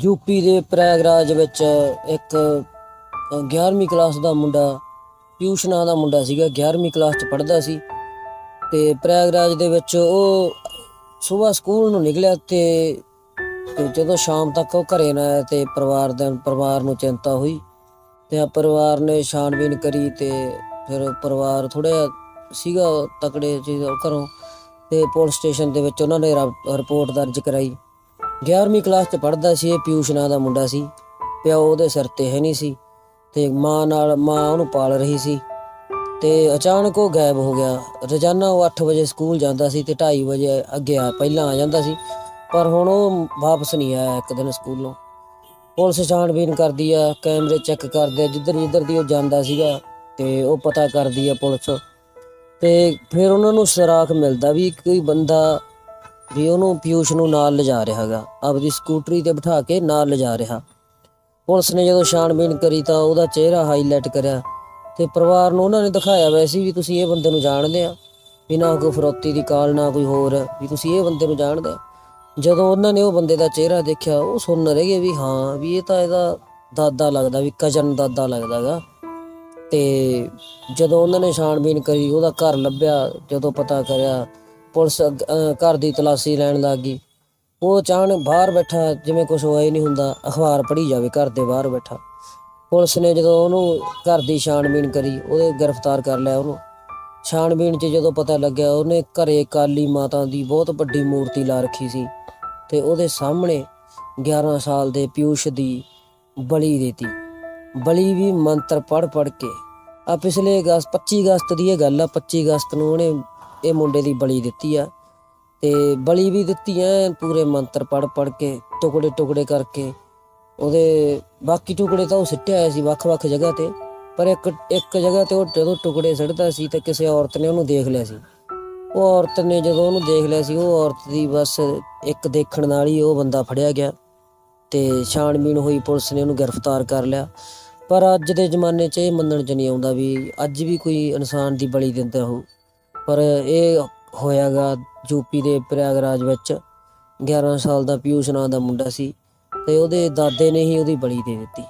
UP ਦੇ ਪ੍ਰੈਗਰਾਜ ਵਿੱਚ ਇੱਕ 11ਵੀਂ ਕਲਾਸ ਦਾ ਮੁੰਡਾ ਪਿਊਸ਼ ਨਾਂ ਦਾ ਮੁੰਡਾ ਸੀਗਾ 11ਵੀਂ ਕਲਾਸ ਚ ਪੜ੍ਹਦਾ ਸੀ। ਤੇ ਪ੍ਰੈਗਰਾਜ ਦੇ ਵਿੱਚ ਉਹ ਸਵੇਰ ਸਕੂਲ ਨੂੰ ਨਿਕਲਿਆ ਤੇ ਤੇ ਜਦੋਂ ਸ਼ਾਮ ਤੱਕ ਉਹ ਘਰੇ ਨਾ ਆਇਆ ਤੇ ਪਰਿਵਾਰ ਦੇ, ਪਰਿਵਾਰ ਨੂੰ ਚਿੰਤਾ ਹੋਈ। ਤੇ ਪਰਿਵਾਰ ਨੇ ਛਾਣਬੀਨ ਕਰੀ ਤੇ ਫਿਰ ਪਰਿਵਾਰ ਥੋੜਾ ਸੀਗਾ ਤਕੜੇ ਸੀ ਘਰੋਂ। ਤੇ ਪੁਲਿਸ ਸਟੇਸ਼ਨ ਦੇ ਵਿੱਚ ਉਹਨਾਂ ਨੇ ਰਾ- ਰਿਪੋਰਟ ਦਰਜ ਕਰਾਈ। 11ਵੀਂ ਕਲਾਸ ਚ ਪੜ੍ਹਦਾ ਸੀ, ਇਹ ਪਿਊਸ਼ ਨਾਂ ਦਾ ਮੁੰਡਾ ਸੀ। ਪਿਓ ਉਹਦੇ ਸਿਰ ਤੇ ਹੈ ਨਹੀਂ ਸੀ ਤੇ ਮਾਂ ਨਾਲ ਮਾਂ ਉਹਨੂੰ ਪਾਲ ਰਹੀ ਸੀ। ਤੇ ਅਚਾਨਕ ਉਹ ਗਾਇਬ ਹੋ ਗਿਆ। ਰੋਜ਼ਾਨਾ ਉਹ 8 ਵਜੇ ਸਕੂਲ ਜਾਂਦਾ ਸੀ ਤੇ 2:30 ਵਜੇ ਅੱਗੇ ਆ, ਪਹਿਲਾਂ ਆ ਜਾਂਦਾ ਸੀ। ਪਰ ਹੁਣ ਉਹ ਵਾਪਸ ਨਹੀਂ ਆਇਆ ਇੱਕ ਦਿਨ ਸਕੂਲੋਂ। ਪੁਲਿਸ ਛਾਣਬੀਨ ਕਰਦੀ ਆ, ਕੈਮਰੇ ਚੈੱਕ ਕਰਦੇ ਆ, ਜਿੱਧਰ ਜਿੱਧਰ ਦੀ ਉਹ ਜਾਂਦਾ ਸੀਗਾ ਤੇ ਉਹ ਪਤਾ ਕਰਦੀ ਆ ਪੁਲਿਸ। ਤੇ ਫਿਰ ਉਹਨਾਂ ਨੂੰ ਸਰਾਖ ਮਿਲਦਾ ਵੀ ਕੋਈ ਬੰਦਾ ਵੀ ਉਹਨੂੰ ਪਿਊਸ਼ ਨੂੰ ਨਾਲ ਲਿਜਾ ਰਿਹਾ ਹੈਗਾ ਆਪਦੀ ਸਕੂਟਰੀ ਤੇ ਬਿਠਾ ਕੇ ਨਾਲ ਲਿਜਾ ਰਿਹਾ। ਪੁਲਿਸ ਨੇ ਜਦੋਂ ਛਾਣਬੀਨ ਕਰੀ ਤਾਂ ਉਹਦਾ ਚਿਹਰਾ ਹਾਈਲਾਈਟ ਕਰਿਆ ਤੇ ਪਰਿਵਾਰ ਨੂੰ ਉਹਨਾਂ ਨੇ ਦਿਖਾਇਆ ਵੈਸੇ ਵੀ ਤੁਸੀਂ ਇਹ ਬੰਦੇ ਨੂੰ ਜਾਣਦੇ ਆ। ਵੀ ਨਾ ਕੋਈ ਫਰੋਤੀ ਦੀ ਕਾਲ, ਨਾ ਕੋਈ ਹੋਰ, ਵੀ ਤੁਸੀਂ ਇਹ ਬੰਦੇ ਨੂੰ ਜਾਣਦੇ ਆ। ਜਦੋਂ ਉਹਨਾਂ ਨੇ ਉਹ ਬੰਦੇ ਦਾ ਚਿਹਰਾ ਦੇਖਿਆ, ਉਹ ਸੁਣ ਰਹੇ ਗਏ ਵੀ ਹਾਂ, ਵੀ ਇਹ ਤਾਂ ਇਹਦਾ ਦਾਦਾ ਲੱਗਦਾ, ਵੀ ਕਜਨ ਦਾਦਾ ਲੱਗਦਾਗਾ। ਤੇ ਜਦੋਂ ਉਹਨਾਂ ਨੇ ਛਾਣਬੀਣ ਕਰੀ, ਉਹਦਾ ਘਰ ਲੱਭਿਆ, ਜਦੋਂ ਪਤਾ ਕਰਿਆ ਪੁਲਿਸ ਅੱਗ- ਅਹ, ਘਰ ਦੀ ਤਲਾਸ਼ੀ ਲੈਣ ਲੱਗ ਗਈ। ਉਹ ਚਾਹਣ ਬਾਹਰ ਬੈਠਾ, ਜਿਵੇਂ ਕੁਝ ਹੋਇਆ ਹੀ ਨਹੀਂ ਹੁੰਦਾ। ਅਖਬਾਰ ਪੜ੍ਹੀ ਜਾਵੇ, ਘਰ ਦੇ ਬਾਹਰ ਬੈਠਾ। ਪੁਲਿਸ ਨੇ ਜਦੋਂ ਉਹਨੂੰ ਘਰ ਦੀ ਛਾਣਬੀਨ ਕਰੀ, ਉਹਦੇ ਗ੍ਰਿਫਤਾਰ ਕਰ ਲਿਆ ਉਹਨੂੰ। ਛਾਣਬੀਨ 'ਚ ਜਦੋਂ ਪਤਾ ਲੱਗਿਆ, ਉਹਨੇ ਘਰੇ ਕਾਲੀ ਮਾਤਾ ਦੀ ਬਹੁਤ ਵੱਡੀ ਮੂਰਤੀ ਲਾ ਰੱਖੀ ਸੀ ਤੇ ਉਹਦੇ ਸਾਹਮਣੇ 11 ਸਾਲ ਦੇ ਪਿਊਸ਼ ਦੀ ਬਲੀ ਦਿੱਤੀ। ਬਲੀ ਵੀ ਮੰਤਰ ਪੜ ਪੜ ਕੇ। ਆ ਪਿਛਲੇ ਅਗਸਤ 25 ਅਗਸਤ ਦੀ ਇਹ ਗੱਲ ਆ 25 ਅਗਸਤ ਨੂੰ ਉਹਨੇ ਇਹ ਮੁੰਡੇ ਦੀ ਬਲੀ ਦਿੱਤੀ ਆ। ਤੇ ਬਲੀ ਵੀ ਦਿੱਤੀ ਐ, ਪੂਰੇ ਮੰਤਰ ਪੜ ਪੜ ਕੇ, ਟੁਕੜੇ ਟੁਕੜੇ ਕਰਕੇ। ਉਹਦੇ ਬਾਕੀ ਟੁਕੜੇ ਤਾਂ ਉਹ ਸਿੱਟਿਆ ਹੋਇਆ ਸੀ ਵੱਖ-ਵੱਖ ਜਗ੍ਹਾ ਤੇ, ਪਰ ਇੱਕ ਇੱਕ ਜਗ੍ਹਾ ਤੇ ਉਹ ਜਦੋਂ ਟੁਕੜੇ ਸਿੱਟਦਾ ਸੀ ਤੇ ਕਿਸੇ ਔਰਤ ਨੇ ਉਹਨੂੰ ਦੇਖ ਲਿਆ ਸੀ। ਉਹ ਔਰਤ ਨੇ ਜਦੋਂ ਉਹਨੂੰ ਦੇਖ ਲਿਆ ਸੀ, ਉਹ ਔਰਤ ਦੀ ਬਸ ਇੱਕ ਦੇਖਣ ਨਾਲ ਹੀ ਉਹ ਬੰਦਾ ਫੜਿਆ ਗਿਆ। ਤੇ ਛਾਣਬੀਣ ਹੋਈ ਪੁਲਿਸ ਨੇ ਉਹਨੂੰ ਗ੍ਰਿਫਤਾਰ ਕਰ ਲਿਆ। ਪਰ ਅੱਜ ਦੇ ਜ਼ਮਾਨੇ 'ਚ ਇਹ ਮੰਨਣ 'ਚ ਨਹੀਂ ਆਉਂਦਾ ਵੀ ਅੱਜ ਵੀ ਕੋਈ ਇਨਸਾਨ ਦੀ ਬਲੀ ਦਿੰਦਾ ਹੋ ਪਰ ਇਹ ਹੋਇਆਗਾ ਯੂਪੀ ਦੇ ਪ੍ਰਯਾਗਰਾਜ ਵਿੱਚ। 11 ਸਾਲ ਦਾ ਪਿਊਸ਼ ਨਾਂ ਦਾ ਮੁੰਡਾ ਸੀ ਤੇ ਉਹਦੇ ਦਾਦੇ ਨੇ ਹੀ ਉਹਦੀ ਬਲੀ ਦੇ ਦਿੱਤੀ।